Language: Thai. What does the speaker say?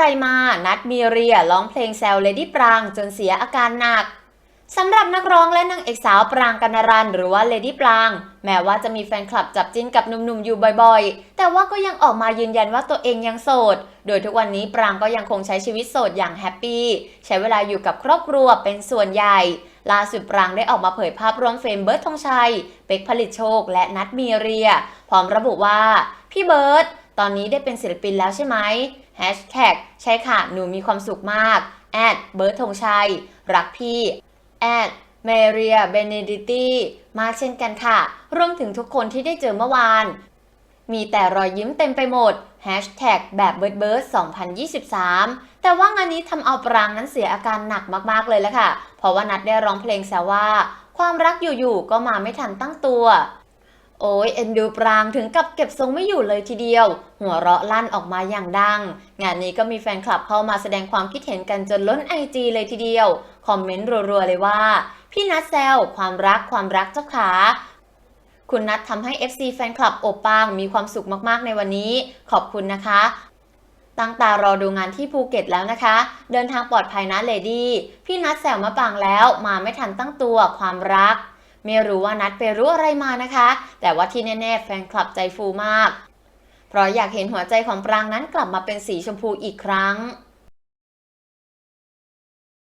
อะไรมา นัดมีเรียร้องเพลงแซวเลดี้ปรางจนเสียอาการหนักสำหรับนักร้องและนางเอกสาวปรางกันารันหรือว่าเลดี้ปราง แม้ว่าจะมีแฟนคลับจับจิ้นกับหนุ่มๆอยู่บ่อยๆ แต่ว่าก็ยังออกมายืนยันว่าตัวเองยังโสด โดยทุกวันนี้ปรางก็ยังคงใช้ชีวิตโสดอย่างแฮปปี้ใช้เวลาอยู่กับครอบครัวเป็นส่วนใหญ่ ล่าสุดปรางได้ออกมาเผยภาพร่วมเฟรมเบิร์ดธงชัย เป็กผลิตโชค และนัดมีเรีย พร้อมระบุว่าพี่เบิร์ด ตอนนี้ได้เป็นศิลปินแล้วใช่ไหมแฮชแท็กใช่ค่ะ หนูมีความสุขมากแอดเบิร์ดธงชัย รักพี่แอดเมเรียเบเนดิตี้มาเช่นกันค่ะ รวมถึงทุกคนที่ได้เจอเมื่อวาน มีแต่รอยยิ้มเต็มไปหมดแฮชแท็กแบบเบิร์ดเบิร์ด2023 แต่ว่างานนี้ทำเอาปรางนั้นเสียอาการหนักมากๆเลยละค่ะ เพราะว่านัดได้ร้องเพลงแซวว่า ความรักอยู่ๆก็มาไม่ทันตั้งตัว โอ้ยเอ็นดูปรางถึงกับเก็บทรงไม่อยู่เลยทีเดียว หัวเราะลั่นออกมาอย่างดัง งานนี้ก็มีแฟนคลับเข้ามาแสดงความคิดเห็นกันจนล้นไอจีเลยทีเดียว คอมเมนต์รัวๆเลยว่า พี่นัดแซวความรักความรักเจ้าขาคุณนัททำให้ FC แฟนคลับอบปางมีความสุขมากๆในวันนี้ ขอบคุณนะคะ ตั้งตารอดูงานที่ภูเก็ตแล้วนะคะ เดินทางปลอดภัยนะเลดี้ พี่นัทแซวมะปางแล้ว มาไม่ทันตั้งตัวความรัก ไม่รู้ว่านัดไปรู้อะไรมานะคะ แต่ว่าที่แน่ๆแฟนคลับใจฟูมาก เพราะอยากเห็นหัวใจของปรางนั้นกลับมาเป็นสีชมพูอีกครั้ง